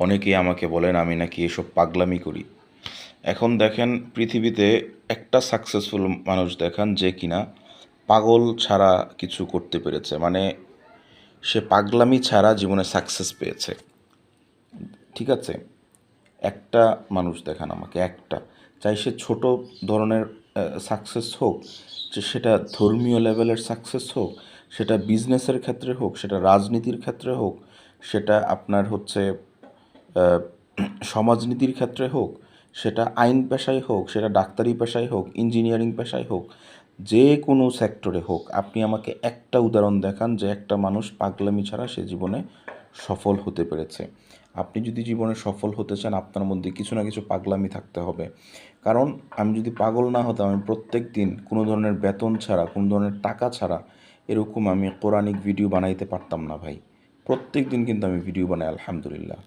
অনেকেই আমাকে বলেন, আমি নাকি এসব পাগলামি করি। এখন দেখেন, পৃথিবীতে একটা সাকসেসফুল মানুষ দেখান যে কিনা পাগল ছাড়া কিছু করতে পেরেছে। মানে সে পাগলামি ছাড়া জীবনে সাকসেস পেয়েছে। ঠিক আছে? একটা মানুষ দেখান আমাকে, একটা। চাই সে ছোট ধরনের সাকসেস হোক, যে সেটা ধর্মীয় লেভেলের সাকসেস হোক, সেটা বিজনেসের ক্ষেত্রে হোক, সেটা রাজনীতির ক্ষেত্রে হোক, সেটা আপনার হচ্ছে সমাজনীতির ক্ষেত্রে হোক, সেটা আইন পেশায় হোক, সেটা ডাক্তারি পেশায় হোক, ইঞ্জিনিয়ারিং পেশায় হোক, যে কোনো সেক্টরে হোক, আপনি আমাকে একটা উদাহরণ দেখান যে একটা মানুষ পাগলামি ছাড়া সে জীবনে সফল হতে পেরেছে। আপনি যদি জীবনে সফল হতে চান, আপনার মধ্যে কিছু না কিছু পাগলামি থাকতে হবে। কারণ আমি যদি পাগল না হতাম, আমি প্রত্যেক দিন কোনো ধরনের বেতন ছাড়া, কোনো ধরনের টাকা ছাড়া এরকম আমি কোরআনিক ভিডিও বানাইতে পারতাম না ভাই। প্রত্যেক দিন কিন্তু আমি ভিডিও বানাই, আলহামদুলিল্লাহ।